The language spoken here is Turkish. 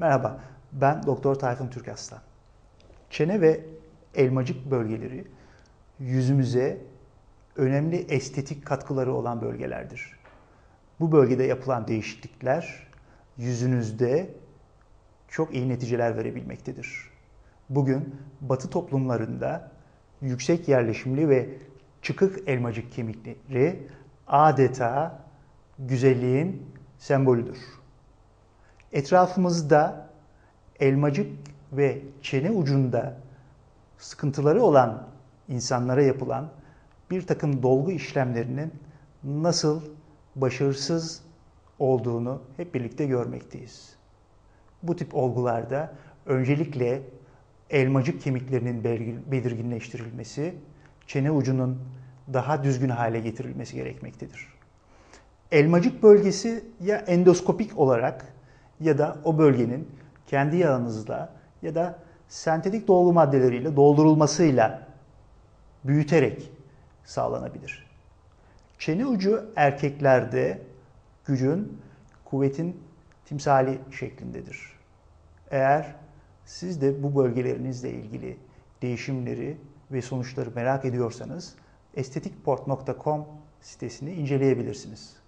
Merhaba, ben Doktor Tayfun Türkaslan. Çene ve elmacık bölgeleri yüzümüze önemli estetik katkıları olan bölgelerdir. Bu bölgede yapılan değişiklikler yüzünüzde çok iyi neticeler verebilmektedir. Bugün Batı toplumlarında yüksek yerleşimli ve çıkık elmacık kemikleri adeta güzelliğin sembolüdür. Etrafımızda elmacık ve çene ucunda sıkıntıları olan insanlara yapılan bir takım dolgu işlemlerinin nasıl başarısız olduğunu hep birlikte görmekteyiz. Bu tip olgularda öncelikle elmacık kemiklerinin belirginleştirilmesi, çene ucunun daha düzgün hale getirilmesi gerekmektedir. Elmacık bölgesi ya endoskopik olarak ya da o bölgenin kendi yağınızla ya da sentetik dolgu maddeleriyle doldurulmasıyla büyüterek sağlanabilir. Çene ucu erkeklerde gücün, kuvvetin timsali şeklindedir. Eğer siz de bu bölgelerinizle ilgili değişimleri ve sonuçları merak ediyorsanız estetikport.com sitesini inceleyebilirsiniz.